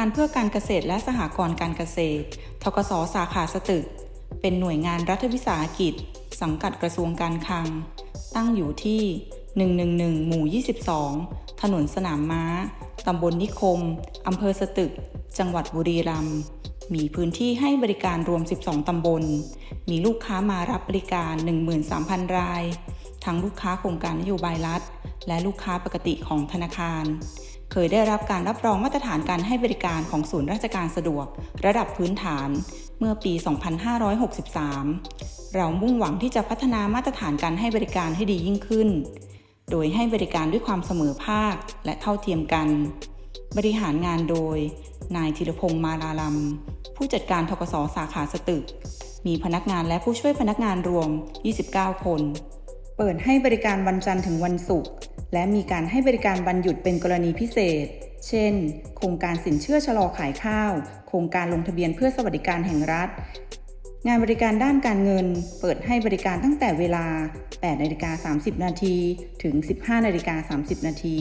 ารเพื่อการเกษตรและสหกรณ์การเกษตร ทกสสาขาสตึก เป็นหน่วยงานรัฐวิสาหกิจ สังกัดกระทรวงการคลัง ตั้งอยู่ที่ 111 หมู่ 22 ถนนสนามม้า ตำบลนิคม อำเภอสตึก จังหวัดบุรีรัมย์ มีพื้นที่ให้บริการรวม 12 ตำบล มีลูกค้ามารับบริการ 13,000 ราย ทั้งลูกค้าโครงการนโยบายรัฐ และลูกค้าปกติของธนาคาร เคยได้รับการรับรองมาตรฐานการให้บริการของศูนย์ราชการสะดวก ระดับพื้นฐานเมื่อปี 2563 เรามุ่งหวังที่จะพัฒนามาตรฐานการให้บริการให้ดียิ่งขึ้น โดยให้บริการด้วยความเสมอภาคและเท่าเทียมกัน บริหารงานโดย นายธีรพงษ์มาลาลัม ผู้จัดการทกสสาขาสตึก มีพนักงานและผู้ช่วยพนักงานรวม 29 คน เปิดให้บริการวันจันทร์ถึงวันศุกร์และมีการให้บริการวันหยุดเป็นกรณีพิเศษ เช่น โครงการสินเชื่อชะลอขายข้าว โครงการลงทะเบียนเพื่อสวัสดิการแห่งรัฐ งานบริการด้านการเงิน เปิดให้บริการตั้งแต่เวลา 8นาฬิกา30 นาทีถึง 15นาฬิกา30 นาที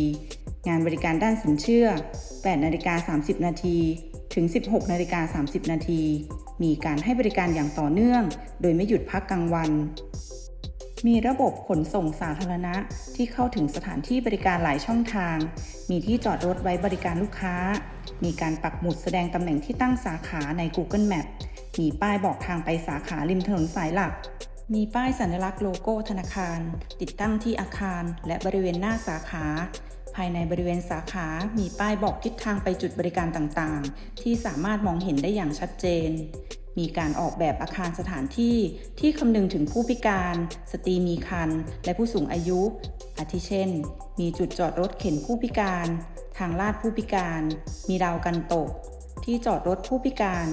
งานบริการด้านสินเชื่อ 8นาฬิกา30 นาทีถึง 16นาฬิกา30 นาที มีการให้บริการอย่างต่อเนื่อง โดยไม่หยุดพักกลางวัน มีระบบขนส่งสาธารณะที่เข้าถึงสถานที่บริการหลายช่องทาง มีที่จอดรถไว้บริการลูกค้า มีการปักหมุดแสดงตำแหน่งที่ตั้งสาขาใน Google Map มีป้ายบอกทางไปสาขาริมถนนสายหลัก มีป้ายสัญลักษณ์โลโก้ธนาคาร ติดตั้งที่อาคาร และบริเวณหน้าสาขาายในบริเวณสาขา มีป้ายบอกทิศทางไปจุดบริการต่างๆ ที่สามารถมองเห็นได้อย่างชัดเจน มีการออกแบบอาคารสถานที่ที่คำนึงถึงผู้พิการ สตรีมีครรภ์และผู้สูงอายุ อาทิเช่น มีจุดจอดรถเข็นผู้พิการ ทางลาดผู้พิการ มีราวกันตก ที่จอดรถผู้พิการ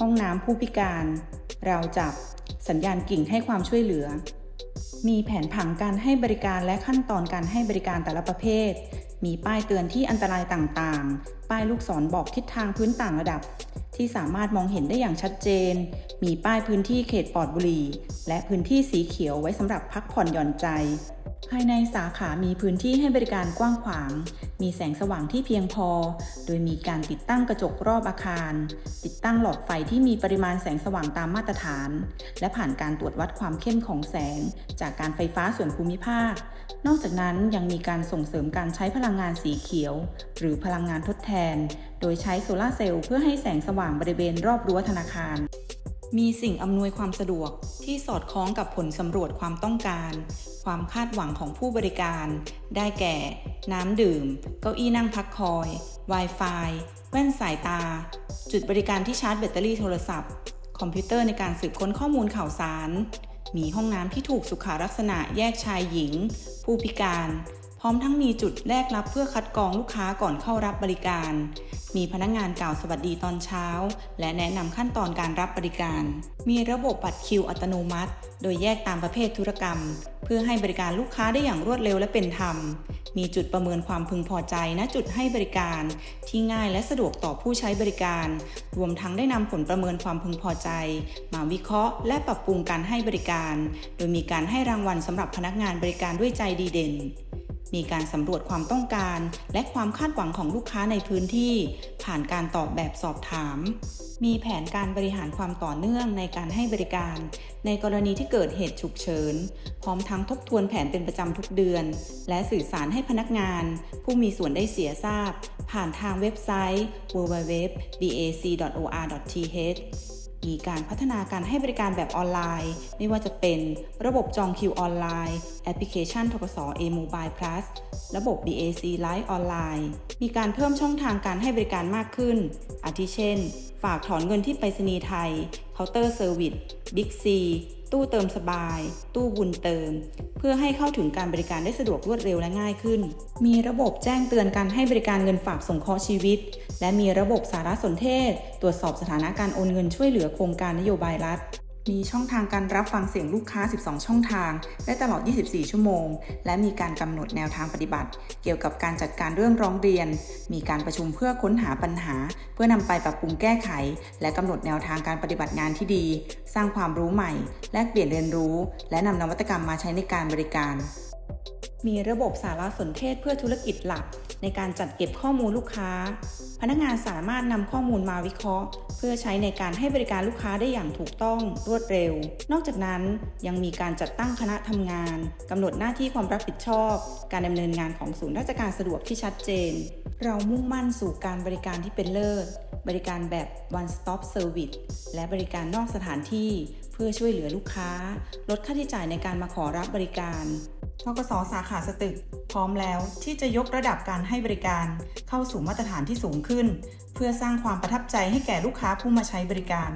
ห้องน้ำผู้พิการ ราวจับ สัญญาณกิ่งให้ความช่วยเหลือมีแผนผังการให้บริการและขั้นตอนการให้บริการแต่ละประเภท มีป้ายเตือนที่อันตรายต่างๆ ป้ายลูกศรบอกทิศทางพื้นต่างระดับ ที่สามารถมองเห็นได้อย่างชัดเจน มีป้ายพื้นที่เขตปลอดบุหรี่ และพื้นที่สีเขียวไว้สำหรับพักผ่อนหย่อนใจ ภายในสาขามีพื้นที่ให้บริการกว้างขวาง มีแสงสว่างที่เพียงพอ โดยมีการติดตั้งกระจกรอบอาคาร ติดตั้งหลอดไฟที่มีปริมาณแสงสว่างตามมาตรฐาน และผ่านการตรวจวัดความเข้มของแสง จากการไฟฟ้าส่วนภูมิภาค นอกจากนั้นยังมีการส่งเสริมการใช้พลังงานสีเขียว หรือพลังงานทดแทน โดยใช้โซลาร์เซลล์เพื่อให้แสงสว่างบริเวณรอบรั้วธนาคาร มีสิ่งอำนวยความสะดวกที่สอดคล้องกับผลสำรวจความต้องการ ความคาดหวังของผู้บริการ ได้แก่ น้ำดื่ม เก้าอี้นั่งพักคอย Wi-Fi แว่นสายตา จุดบริการที่ชาร์จแบตเตอรี่โทรศัพท์ คอมพิวเตอร์ในการสืบค้นข้อมูลข่าวสาร มีห้องน้ำที่ถูกสุขาลักษณะแยกชายหญิง ผู้พิการ พร้อมทั้งมีจุดแลกรับเพื่อคัดกรองลูกค้าก่อนเข้ารับบริการ มีพนักงานกล่าวสวัสดีตอนเช้า และแนะนำขั้นตอนการรับบริการ มีระบบบัตรคิวอัตโนมัติ โดยแยกตามประเภทธุรกรรม เพื่อให้บริการลูกค้าได้อย่างรวดเร็วและเป็นธรรม มีจุดประเมินความพึงพอใจณจุดให้บริการ ที่ง่ายและสะดวกต่อผู้ใช้บริการ รวมทั้งได้นำผลประเมินความพึงพอใจ มาวิเคราะห์ และปรับปรุงการให้บริการ โดยมีการให้รางวัลสำหรับพนักงานบริการด้วยใจดีเด่น มีการสำรวจความต้องการ และความคาดหวังของลูกค้าในพื้นที่ ผ่านการตอบแบบสอบถาม มีแผนการบริหารความต่อเนื่องในการให้บริการ ในกรณีที่เกิดเหตุฉุกเฉิน พร้อมทั้งทบทวนแผนเป็นประจำทุกเดือน และสื่อสารให้พนักงาน ผู้มีส่วนได้เสียทราบ ผ่านทางเว็บไซต์ www.dac.or.th มีการพัฒนาการให้บริการแบบออนไลน์ ไม่ว่าจะเป็นระบบจองคิวออนไลน์ แอปพลิเคชันทกส A-Mobile Plus ระบบ BAC Live ออนไลน์ มีการเพิ่มช่องทางการให้บริการมากขึ้น อาทิเช่น ฝากถอนเงินที่ไปรษณีย์ไทย เคาน์เตอร์เซอร์วิสบิ๊กซีตู้เติมสบาย ตู้บุญเติม เพื่อให้เข้าถึงการบริการได้สะดวกรวดเร็วและง่ายขึ้น มีระบบแจ้งเตือนการให้บริการเงินฝากสงเคราะห์ชีวิต และมีระบบสารสนเทศ ตรวจสอบสถานะการโอนเงินช่วยเหลือโครงการนโยบายรัฐ มีช่องทางการรับฟังเสียงลูกค้า 12 ช่องทาง ได้ตลอด 24 ชั่วโมง และมีการกำหนดแนวทางปฏิบัติ เกี่ยวกับการจัดการเรื่องร้องเรียน มีการประชุมเพื่อค้นหาปัญหา เพื่อนำไปปรับปรุงแก้ไข และกำหนดแนวทางการปฏิบัติงานที่ดี สร้างความรู้ใหม่ แลกเปลี่ยนเรียนรู้ และนำนวัตกรรมมาใช้ในการบริการ มีระบบสารสนเทศเพื่อธุรกิจหลัก ในการจัดเก็บข้อมูลลูกค้า พนักงานสามารถนำข้อมูลมาวิเคราะห์ เพื่อใช้ในการให้บริการลูกค้าได้อย่างถูกต้องรวดเร็ว นอกจากนั้นยังมีการจัดตั้งคณะทำงานกำหนดหน้าที่ความรับผิดชอบ การดำเนินงานของศูนย์ราชการสะดวกที่ชัดเจน เรามุ่งมั่นสู่การบริการที่เป็นเลิศ บริการแบบ one stop service และบริการนอกสถานที่ เพื่อช่วยเหลือลูกค้า ลดค่าใช้จ่ายในการมาขอรับบริการ ทกสสาขาสตึก พร้อมแล้วที่จะยกระดับการให้บริการ เข้าสู่มาตรฐานที่สูงขึ้น เพื่อสร้างความประทับใจให้แก่ลูกค้าผู้มาใช้บริการ